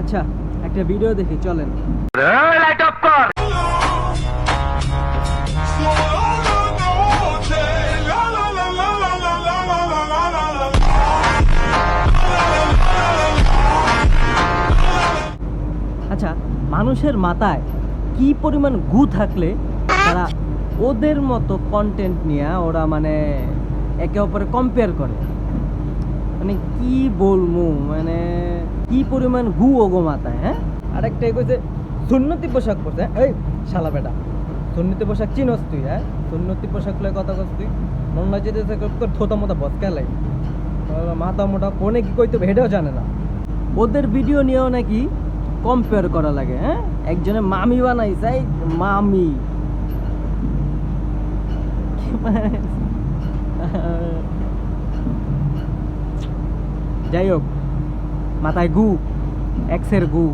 আচ্ছা একটা ভিডিও দেখি, চলেন। আচ্ছা মানুষের মাথায় কি পরিমাণ গু থাকলে তারা ওদের মতো কন্টেন্ট নিয়ে ওরা মানে একে অপরে কম্পেয়ার করে? মানে কি বলব মানে কি পরিমাণ গু ওগো মাথায় হ্যাঁ? আরেকটা কইছে, সুন্নতি পোশাক পরছে? এই, শালা বেটা, সুন্নতি পোশাক চিনস তুই হ্যাঁ? সুন্নতি পোশাক লয় কথা কস তুই। মন না যেতে থোতা মোতা বসকা লাই। মাথা মোটা কোনে কি কইতে এটাও জানে না। ওদের ভিডিও নিয়েও নাকি কম্পেয়ার করা লাগে হ্যাঁ? একজনে মামি বানাইছে, এই মামি। যাই হোক মাথায় গু এক্সের গু।